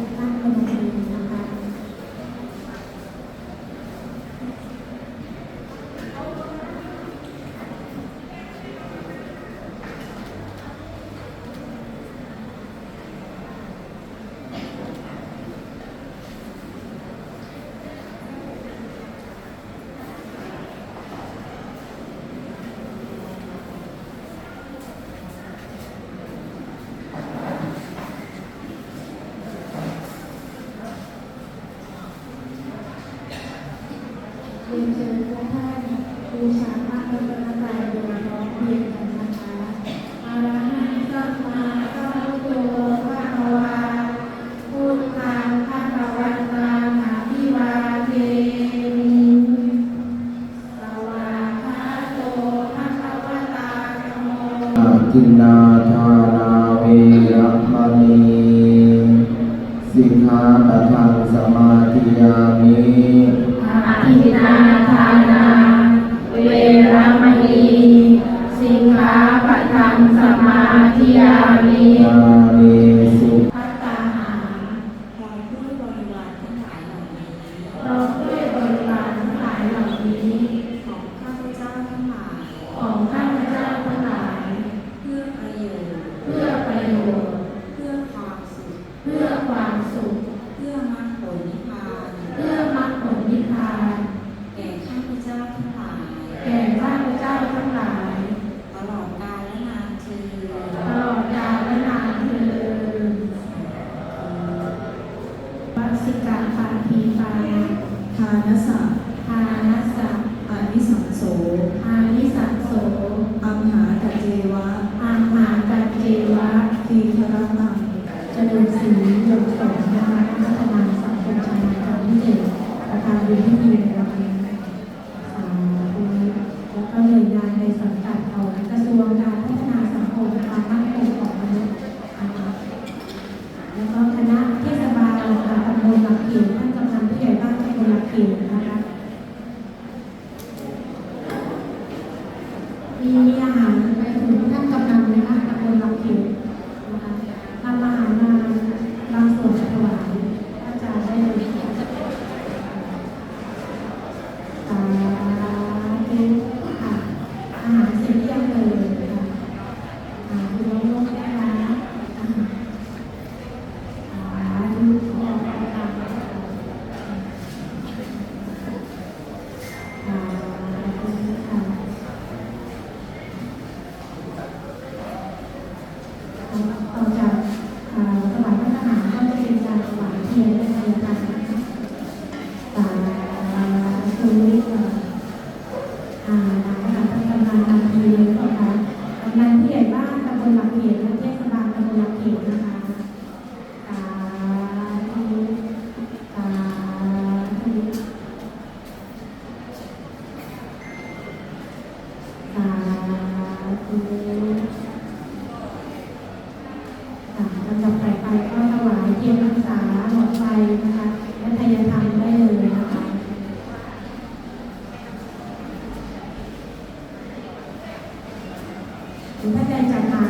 ทุกท่านคนดีนะคะ เรียนเชิญทุกท่าน บูชาพระรัตนตรัยโดยร้องเพลงกันนะคะอาระหังสัมมาสัมพุทโธพระวาพุทธังพระวันตังอภิวาเทมิสวาคาโตพระวตาธโมกินนาทานาเวรมณีสิกขาปะทังสมาธิยามิอาทินนาทานาามิ ยามิสุ พัตตาหาร พร้อมด้วยบริวารทั้งหลายเหล่านี้ เราด้วยบริวารทั้งหลายเหล่านี้ ของข้าพเจ้าทั้งหลาย ของข้าพเจ้าทั้งหลาย เพื่อประโยชน์ เพื่อประโยชน์ เพื่อความสุข เพื่อความสุข เพื่อมรรคผลนิพพาน เพื่อมรรคผลนิพพาน แก่ข้าพเจ้าทั้งหลาย แก่ข้าพเจ้าทั้งหลาย ตลอดกาลและนานเทอญ ตลอดกาลและนานเทอญวัสสิกาปาทีปา ทานสัพทานัสสะอานิสังโสอานิสังโสอัมหาตเจวะอาหากันเจวะทีธรมังเจริญสีหยดสงนะคะพัฒนาสังคมชนะการที่เด่นประธานวิธีในวันนี้สาธุแล้วก็หน่วยงานในสังกัดของกระทรวงการพัฒนาสังคมความมั่นคงของมนุษย์นะคะแล้วก็คณะเทศบาลตำบลหลักเขียวท่านกำนันผู้ใหญ่บ้านตำบลหลักเขียวนะคะ มีอาหำบลหลักเขียนและเทศบาลตำบลหลักเขียนะคะสาธุสาธุสาธุค่ะลำดับต่อไปก็ถวายเทียนพรรษาหลอดไฟนะคะและทายธรรมได้เลยนะคะหรือถ้าใจจัดหาไม่ทั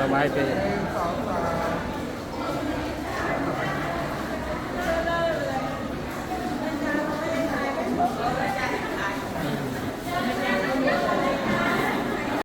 เจ้าภาพถวายเพลง